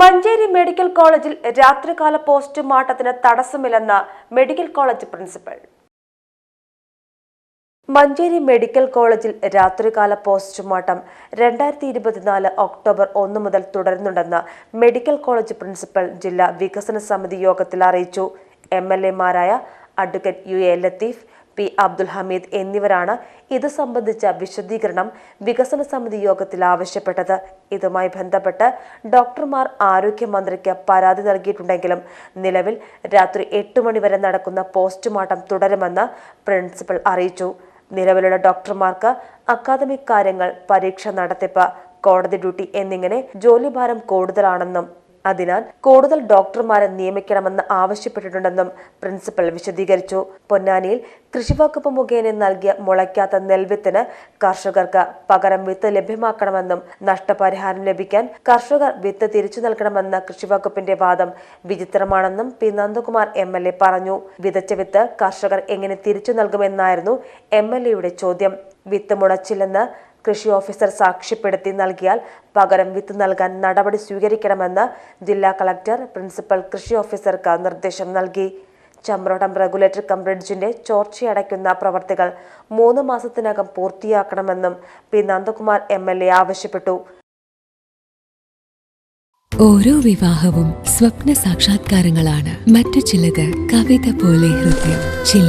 Manjeri medical കോളേജിൽ രാത്രികാല പോസ്റ്റ്മോർട്ടത്തിന് തടസ്സമില്ലെന്ന് medical college principal. Manjeri medical കോളേജിൽ രാത്രികാല പോസ്റ്റ്മോർട്ടം രണ്ടായിരത്തി ഇരുപത്തിനാല് ഒക്ടോബർ ഒന്ന് മുതൽ തുടരുന്നുണ്ടെന്ന് മെഡിക്കൽ കോളേജ് പ്രിൻസിപ്പൽ ജില്ലാ വികസന സമിതി യോഗത്തിൽ അറിയിച്ചു. M L എമാരായ advocate U A Latheef P Abdul Hameed എന്നിവരാണ് ഇത് സംബന്ധിച്ച വിശദീകരണം വികസന സമിതി യോഗത്തിൽ ആവശ്യപ്പെട്ടത്. ഇതുമായി ബന്ധപ്പെട്ട് ഡോക്ടർമാർ ആരോഗ്യമന്ത്രിക്ക് പരാതി നൽകിയിട്ടുണ്ടെങ്കിലും നിലവിൽ രാത്രി എട്ട് മണിവരെ നടക്കുന്ന പോസ്റ്റ്മോർട്ടം തുടരുമെന്ന് പ്രിൻസിപ്പൽ അറിയിച്ചു. നിലവിലുള്ള ഡോക്ടർമാർക്ക് അക്കാദമിക് കാര്യങ്ങൾ പരീക്ഷ നടത്തിപ്പ് കോടതി ഡ്യൂട്ടി എന്നിങ്ങനെ ജോലിഭാരം കൂടുതലാണെന്നും അതിനാൽ കൂടുതൽ ഡോക്ടർമാരെ നിയമിക്കണമെന്ന് ആവശ്യപ്പെട്ടിട്ടുണ്ടെന്നും പ്രിൻസിപ്പൽ വിശദീകരിച്ചു. പൊന്നാനിയിൽ കൃഷിവകുപ്പ് മുഖേന നൽകിയ മുളയ്ക്കാത്ത നെൽവിത്തിന് കർഷകർക്ക് പകരം വിത്ത് ലഭ്യമാക്കണമെന്നും നഷ്ടപരിഹാരം ലഭിക്കാൻ കർഷകർ വിത്ത് തിരിച്ചു നൽകണമെന്ന കൃഷിവകുപ്പിന്റെ വാദം വിചിത്രമാണെന്നും P Nandakumar M L A പറഞ്ഞു. വിതച്ച വിത്ത് കർഷകർ എങ്ങനെ തിരിച്ചു നൽകുമെന്നായിരുന്നു എം എൽ എയുടെ ചോദ്യം. വിത്ത് മുളച്ചില്ലെന്ന് കൃഷി ഓഫീസർ സാക്ഷ്യപ്പെടുത്തി നൽകിയാൽ പകരം വിത്ത് നൽകാൻ നടപടി സ്വീകരിക്കണമെന്ന് ജില്ലാ കളക്ടർ പ്രിൻസിപ്പൽ കൃഷി ഓഫീസർക്ക് നിർദ്ദേശം നൽകി. ചമ്രോടം റെഗുലേറ്റർ കം ബ്രിഡ്ജിന്റെ ചോർച്ചയടയ്ക്കുന്ന പ്രവർത്തികൾ മൂന്ന് മാസത്തിനകം പൂർത്തിയാക്കണമെന്നും P. Nandakumar M. L. A. ആവശ്യപ്പെട്ടു. ഓരോ വിവാഹവും സ്വപ്ന സാക്ഷാത്കാരങ്ങളാണ്. മറ്റു ചിലത് കവിത പോലെ ഹൃദയം ചില